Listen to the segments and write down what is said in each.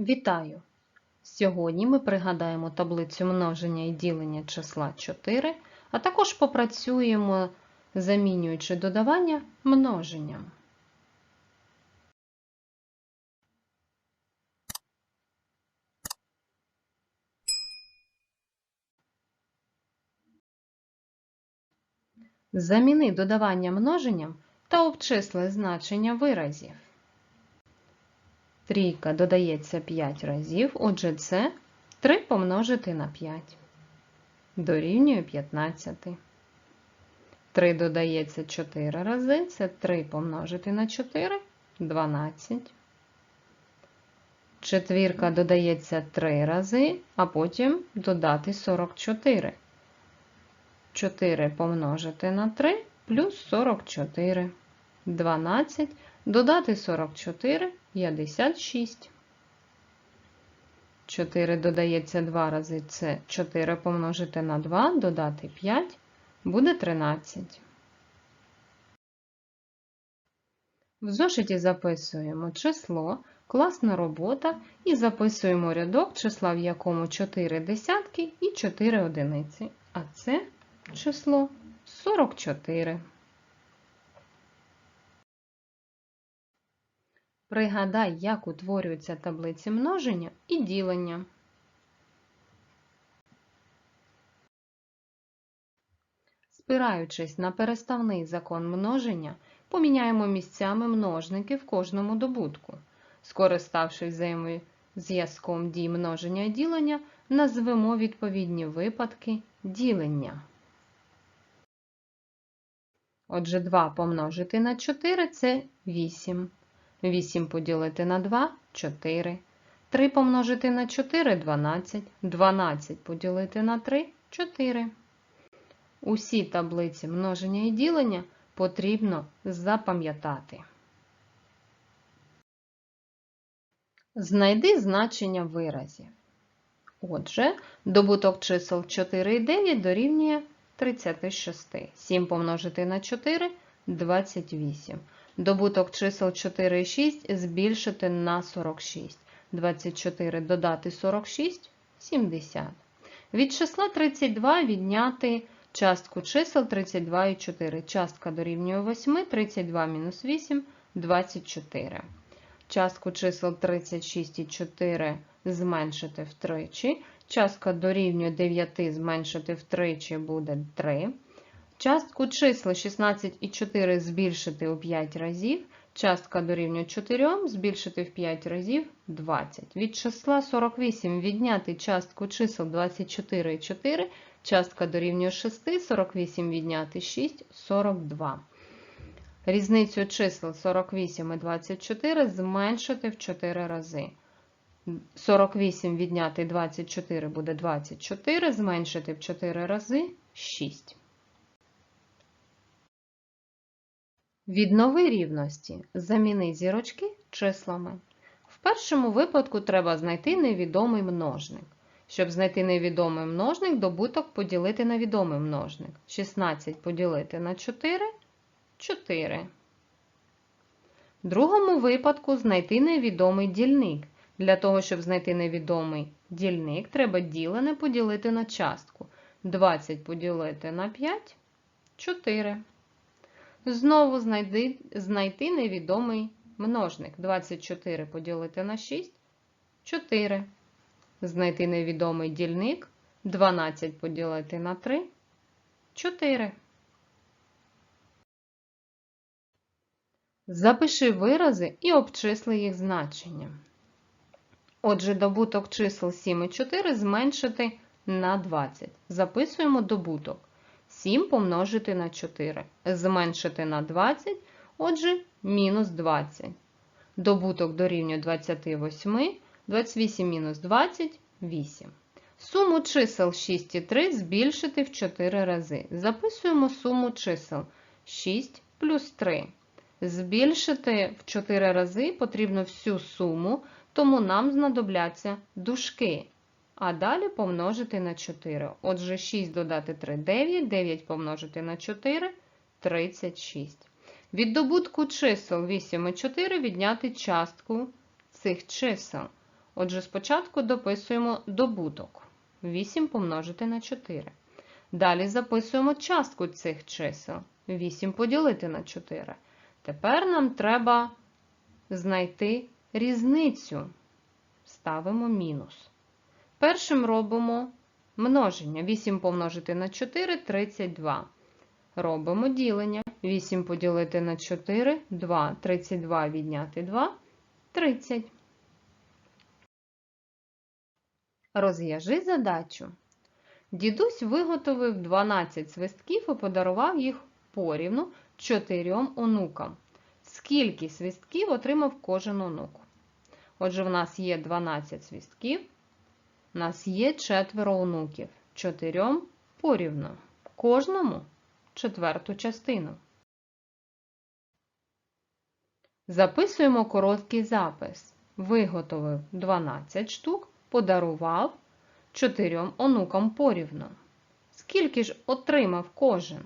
Вітаю! Сьогодні ми пригадаємо таблицю множення і ділення числа 4, а також попрацюємо, замінюючи додавання множенням. Заміни додавання множенням та обчисли значення виразів. Трійка додається 5 разів, отже, це 3 помножити на 5. Дорівнює 15. 3 додається 4 рази, це 3 помножити на 4 12. Четвірка додається 3 рази, а потім додати 44. 4 помножити на 3 плюс 44. 12 додати 44 56. 4 додається 2 рази це 4 помножити на 2, додати 5, буде 13. В зошиті записуємо число, класна робота і записуємо рядок, числа в якому 4 десятки і 4 одиниці. А це число 44. Пригадай, як утворюються таблиці множення і ділення. Спираючись на переставний закон множення, поміняємо місцями множники в кожному добутку. Скориставшись взаємозв'язком дій множення і ділення, назвемо відповідні випадки ділення. Отже, 2 помножити на 4 це 8. 8 поділити на 2 4. 3 помножити на 4 12. 12 поділити на 3 4. Усі таблиці множення і ділення потрібно запам'ятати. Знайди значення виразів. Отже, добуток чисел 4 і 9 дорівнює 36. 7 помножити на 4 28. Добуток чисел 4 і 6 збільшити на 46. 24 додати 46 70. Від числа 32 відняти частку чисел 32 і 4. Частка дорівнює 8, 32 мінус 8 24. Частку чисел 36 і 4 зменшити втричі. Частка дорівнює 9 зменшити втричі буде 3. Частку числа 16 і 4 збільшити у 5 разів. Частка дорівнює 4 збільшити в 5 разів 20. Від числа 48 відняти частку чисел 24 і 4. Частка дорівнює 6, 48 відняти 6 42. Різницю чисел 48 і 24 зменшити в 4 рази. 48 відняти 24 буде 24, зменшити в 4 рази 6. Віднови рівності. Заміни зірочки числами. В першому випадку треба знайти невідомий множник. Щоб знайти невідомий множник, добуток поділити на відомий множник. 16 поділити на 4 4. В другому випадку знайти невідомий дільник. Для того, щоб знайти невідомий дільник, треба ділене поділити на частку. 20 поділити на 5 4. Знову знайди, знайти невідомий множник. 24 поділити на 6 4. Знайти невідомий дільник. 12 поділити на 3 4. Запиши вирази і обчисли їх значення. Отже, добуток чисел 7 і 4 зменшити на 20. Записуємо добуток. 7 помножити на 4. Зменшити на 20, отже, мінус 20. Добуток дорівнює 28, 28 мінус 20 8. Суму чисел 6 і 3 збільшити в 4 рази. Записуємо суму чисел 6 плюс 3. Збільшити в 4 рази потрібно всю суму, тому нам знадобляться дужки. А далі помножити на 4. Отже, 6 додати 3 9, 9 помножити на 4 36. Від добутку чисел 8 і 4 відняти частку цих чисел. Отже, спочатку дописуємо добуток. 8 помножити на 4. Далі записуємо частку цих чисел. 8 поділити на 4. Тепер нам треба знайти різницю. Ставимо мінус. Першим робимо множення. 8 помножити на 4 32. Робимо ділення. 8 поділити на 4 2. 32 відняти 2 30. Розв'яжи задачу. Дідусь виготовив 12 свистків і подарував їх порівну чотирьом онукам. Скільки свистків отримав кожен онук? Отже, в нас є 12 свистків, у нас є четверо онуків. Чотирьом порівну. Кожному четверту частину. Записуємо короткий запис. Виготовив 12 штук, подарував чотирьом онукам порівну. Скільки ж отримав кожен?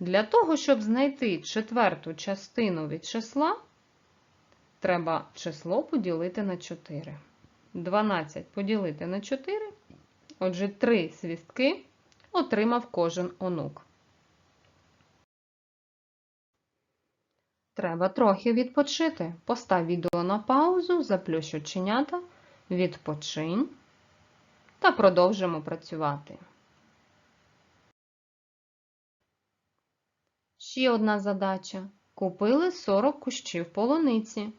Для того, щоб знайти четверту частину від числа, треба число поділити на 4. 12 поділити на 4. Отже, 3 свістки отримав кожен онук. Треба трохи відпочити. Постав відео на паузу, заплющ оченята, відпочинь та продовжимо працювати. Ще одна задача. Купили 40 кущів полуниці.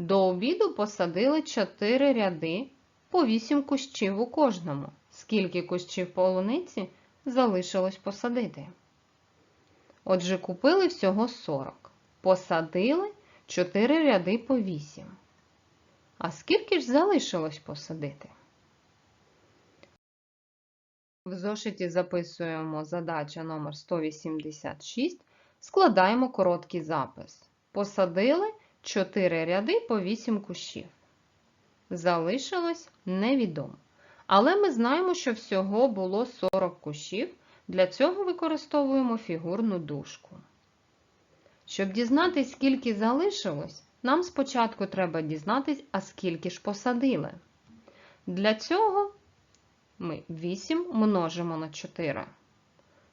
До обіду посадили 4 ряди по 8 кущів у кожному. Скільки кущів полуниці залишилось посадити? Отже, купили всього 40. Посадили 4 ряди по 8. А скільки ж залишилось посадити? В зошиті записуємо задача номер 186, складаємо короткий запис. Посадили 4 ряди по 8 кущів. Залишилось невідомо. Але ми знаємо, що всього було 40 кущів. Для цього використовуємо фігурну дужку. Щоб дізнатись, скільки залишилось, нам спочатку треба дізнатись, а скільки ж посадили. Для цього ми 8 множимо на 4.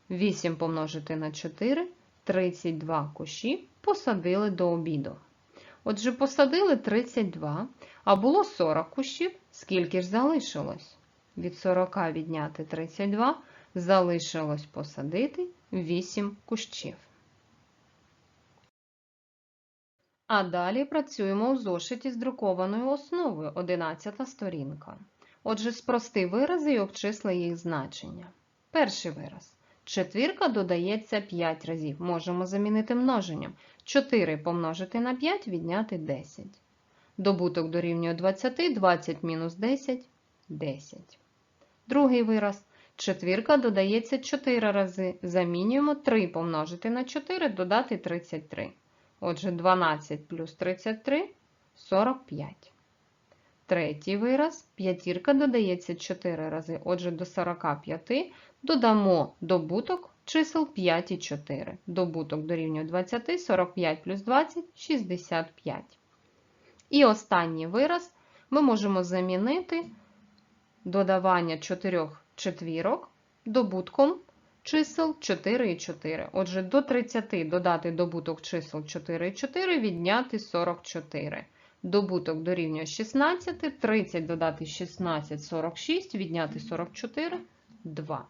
8 помножити на 4 32 кущі посадили до обіду. Отже, посадили 32, а було 40 кущів. Скільки ж залишилось? Від 40 відняти 32 залишилось посадити 8 кущів. А далі працюємо у зошиті з друкованою основою 11 сторінка. Отже, спрости вирази і обчисли їх значення. Перший вираз. Четвірка додається 5 разів. Можемо замінити множенням. 4 помножити на 5 відняти 10. Добуток дорівнює 20, 20 мінус 10 10. Другий вираз. Четвірка додається 4 рази. Замінюємо 3 помножити на 4, додати 33. Отже, 12 плюс 33 45. Третій вираз. П'ятірка додається 4 рази. Отже, до 45 додамо добуток чисел 5 і 4. Добуток дорівнює 20, 45 плюс 20 65. І останній вираз ми можемо замінити додавання 4 четвірок добутком чисел 4 і 4. Отже, до 30 додати добуток чисел 4 і 4, відняти 44. Добуток дорівнює 16, 30 додати 16, 46, відняти 44, 2.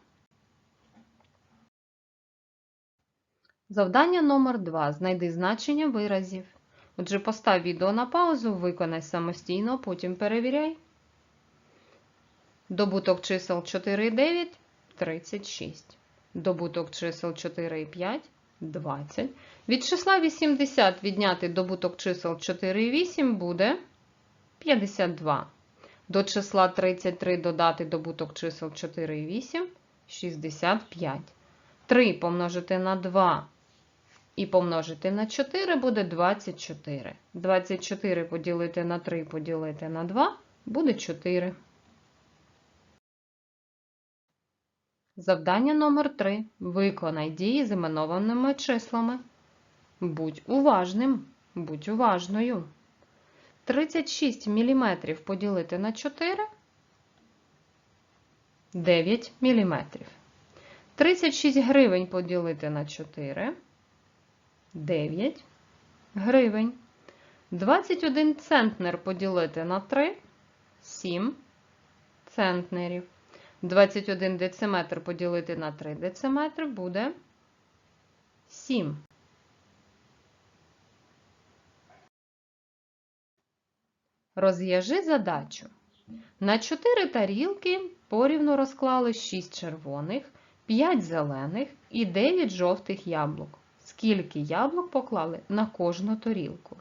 Завдання номер 2. Знайди значення виразів. Отже, постав відео на паузу, виконай самостійно, потім перевіряй. Добуток чисел 4 і 9 – 36. Добуток чисел 4 і 5 – 20. Від числа 80 відняти добуток чисел 4 і 8 буде 52. До числа 33 додати добуток чисел 4 і 8 – 65. 3 помножити на 2 і помножити на 4 буде 24. 24 поділити на 3 поділити на 2 буде 4. Завдання номер 3. Виконай дії з іменованими числами. Будь уважним, будь уважною. 36 мм поділити на 4 9 мм. 36 гривень поділити на 4 9 гривень. 21 центнер поділити на 3 7 центнерів. 21 дециметр поділити на 3 дециметри буде 7. Розв'яжи задачу. На 4 тарілки порівну розклали 6 червоних, 5 зелених і 9 жовтих яблук. Скільки яблук поклали на кожну тарілку?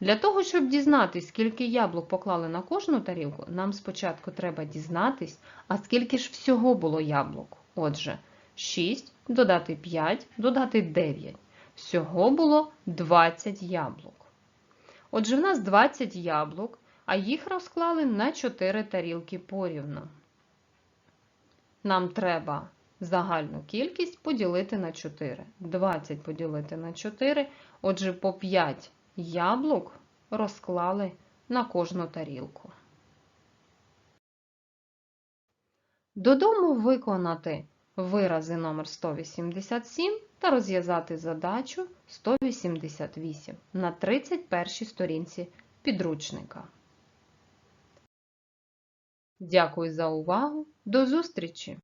Для того, щоб дізнатись, скільки яблук поклали на кожну тарілку, нам спочатку треба дізнатись, а скільки ж всього було яблук. Отже, 6 додати 5, додати 9. Всього було 20 яблук. Отже, в нас 20 яблук, а їх розклали на 4 тарілки порівну. Нам треба загальну кількість поділити на 4. 20 поділити на 4. Отже, по 5 яблук розклали на кожну тарілку. Додому виконати вирази номер 187 та розв'язати задачу 188 на 31 сторінці підручника. Дякую за увагу. До зустрічі!